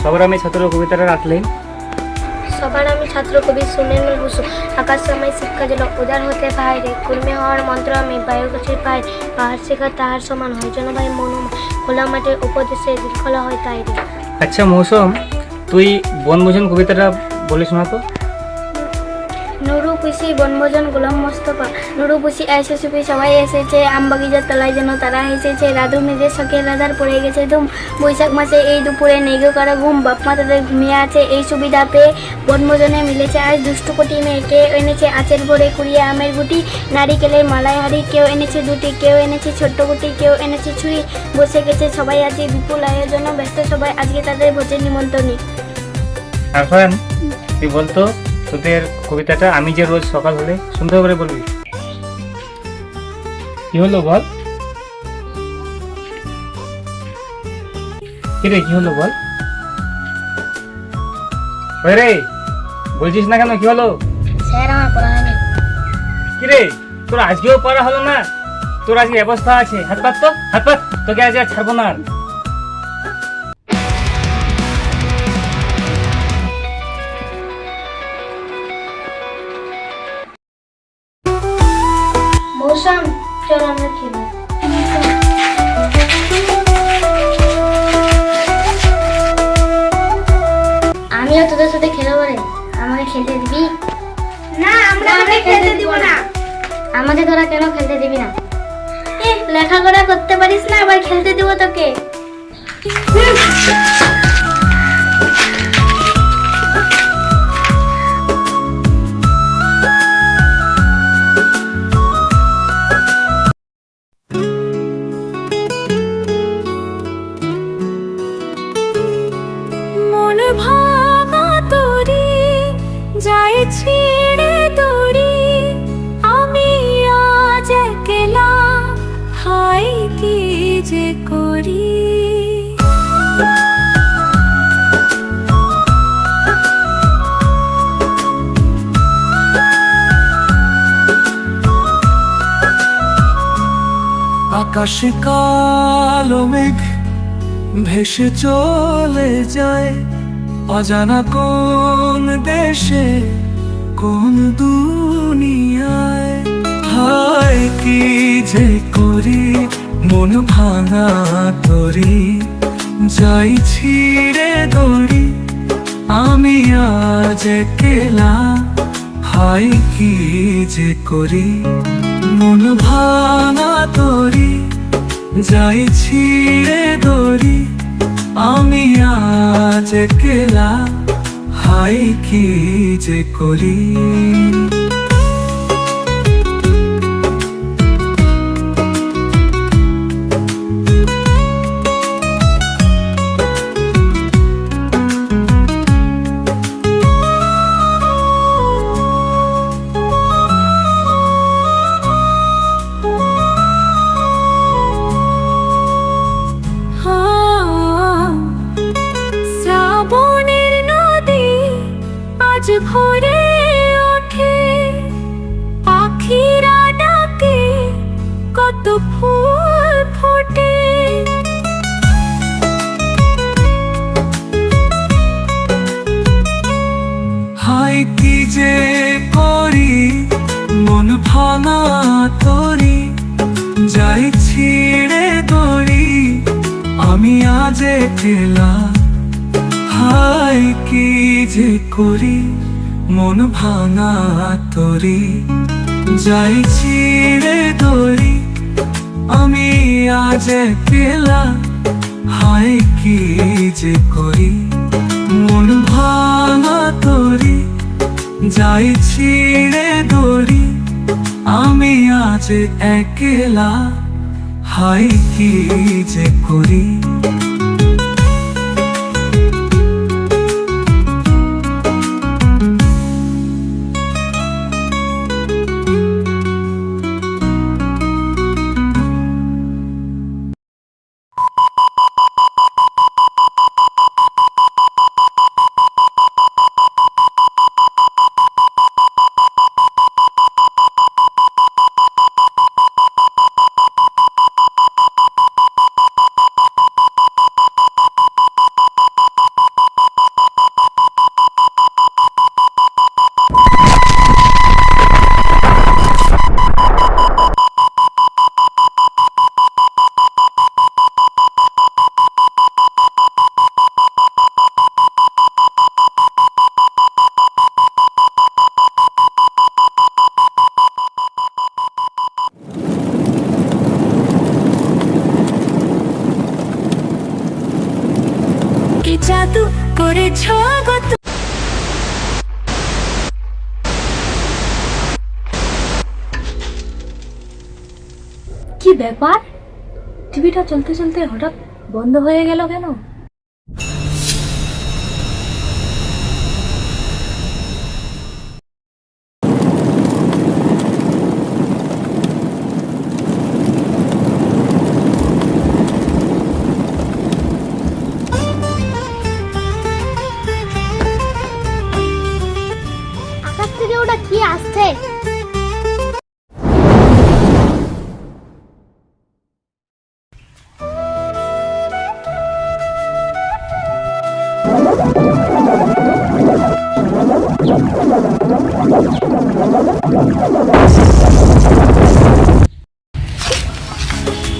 সবার আমি ছাত্র কবিতাটা রাখলেন সবার আমি ছাত্র কবি সুনেমুল বসু আকাশ সময় শিক্ষা জল উদার হতে পাহাড়ে কর্মী হওয়ার মন্ত্র আমি বায়ু গাছের পায়ে পাহাড় শেখা তাহার সমান হয় যেন ভাই মনু খোলা মাঠের উপদেশে খোলা হয় তাই আচ্ছা মৌসুম তুই বনভোজন কবিতাটা বলে শোনা তো? পুষি বনভোজন গোলাম মোস্তফা নুরু পুষি আইসে সুপি সবাই এসেছে, আম বাগিচার তলায় যেন তারা এসেছে। রাধু নিজের শখে রাধার পড়ে গেছে ধুম। বৈশাখ মাসে এই দুপুরে নেগো করা ঘুম, বাপ মা তাদের ঘুমিয়ে আছে। এই সুবিধা পেয়ে বনভোজনে মিলেছে আজ দুষ্টু কোটি মেয়ে কেউ এনেছে আচের ভরে কুড়িয়ে আমের গুটি। নারিকেলের মালায় হাড়ি, কেউ এনেছে দুটি, কেউ এনেছে ছোট্ট গুটি কেউ এনেছে ছুরি। বসে গেছে সবাই আজকে বিপুল আয়োজনে, ব্যস্ত সবাই আজকে তাদের ভোজের নিমন্ত্রণী। এখন তুই বলতো? তোদের কবিতাটা আমি যে রোজ সকাল হলে সুন্দর করে বলবি। কি হলো বল? কি রে কি হলো বল? ওই রে বলছিস না কেন? কি হলো? স্যার আমার পড়া হয়নি। কি তোর আজকেও পড়া হলো না? তোর আজকে অবস্থা আছে। হাত পাত তো হাত পাত। তোকে আজ আর ছাড়বো না আমাকে তোরা কেন খেলতে দিবি না? লেখাপড়া করতে পারিস না আবার খেলতে দিব তোকে। আকাশে কালো মেঘ ভেসে চলে যায়। অজানা কোন দেশে, কোন দুনিয়ায়। হায় কি যে করি, মন ভাঙা তরি। যাই ছিঁড়ে দড়ি আমি আজ কেলা হাই কি যে করি। মন ভাঙা তরি যাই ছিঁড়ে দড়ি আমি আজ কেলা হাই কি যে করি? হাই কি যে করি, মন ভাঙা তরি, যাই ছিঁড়ে দড়ি আমি আজ কেলা হাই কি যে করি, মন ভাঙা তরি, যাই ছিঁড়ে দড়ি আমি আজ কেলা হাই কি যে করি? মন ভাঙা তরি, যাই ছিঁড়ে দড়ি। আমি আজ একলা হাই কি যে করি? কি ব্যাপার? টিভিটা চলতে চলতে হঠাৎ বন্ধ হয়ে গেল কেন?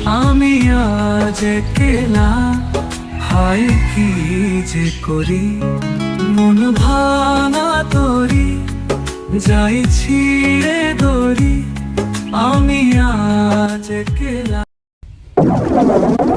আমি আজ কেলা হাই কি যে করি? মন ভাঙা তরি, যাই ছিঁড়ে দড়ি আমি আজ কেলা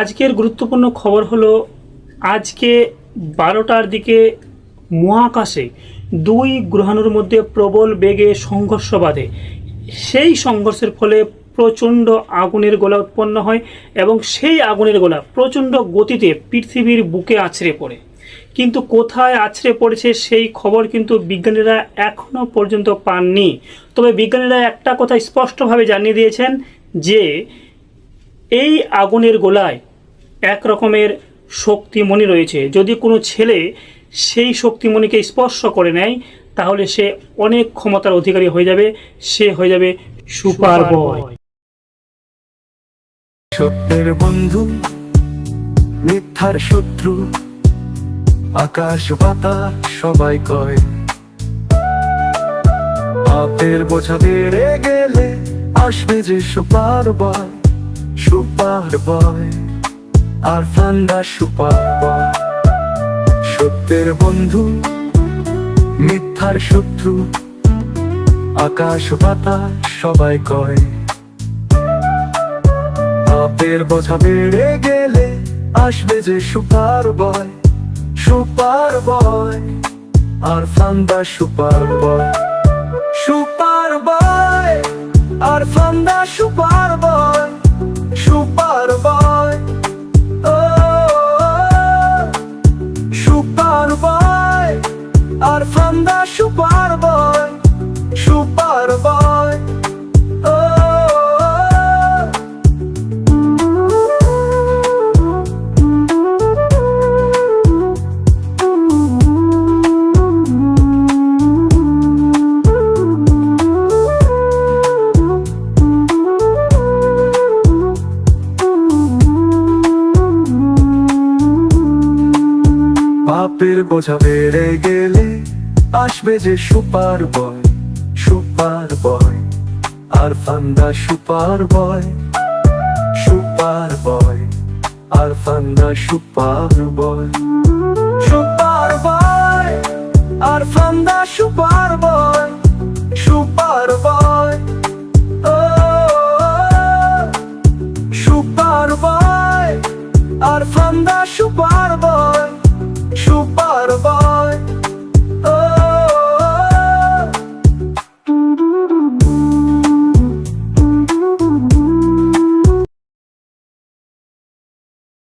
আজকের গুরুত্বপূর্ণ খবর হলো, আজকে বারোটার দিকে মহাকাশে দুই গ্রহাণুর মধ্যে প্রবল বেগে সংঘর্ষ বাধে। সেই সংঘর্ষের ফলে প্রচণ্ড আগুনের গোলা উৎপন্ন হয় এবং সেই আগুনের গোলা প্রচণ্ড গতিতে পৃথিবীর বুকে আছড়ে পড়ে। কিন্তু কোথায় আছড়ে পড়েছে সেই খবর কিন্তু বিজ্ঞানীরা এখনও পর্যন্ত পাননি। তবে বিজ্ঞানীরা একটা কথা স্পষ্টভাবে জানিয়ে দিয়েছেন যে এই আগুনের গোলায় এক রকমের শক্তিমণি রয়েছে। যদি কোনো ছেলে সেই শক্তিমণিকে স্পর্শ করে নেয়, তাহলে সে অনেক ক্ষমতার অধিকারী হয়ে যাবে। সে হয়ে যাবে সুপার বয় সত্যের বন্ধু, মিথ্যার শত্রু, আকাশ পাতা সবাই কয়। পাপের বোঝা বেড়ে গেলে আসবে যে সুপার বয় সুপার বয় আর ফান্ডা সুপার বয়। সত্যের বন্ধু, মিথ্যার শত্রু, আকাশ পাতা সবাই কয়। পাপের বোঝা বেড়ে গেলে আসবে যে সুপার বয় সুপার বয় আর ফান্দা সুপার বয়। সুপার বয় আর ফান্দা সুপার বয়। সুপার বয় ও বোঝা বেড়ে গেলে আসবে যে সুপার বয় সুপার বয় আর ফান্দা সুপার বয় সুপার বয় আর ফান্দা সুপার বয় সুপার বয় আর ফান্দা সুপার বয় সুপার বয়।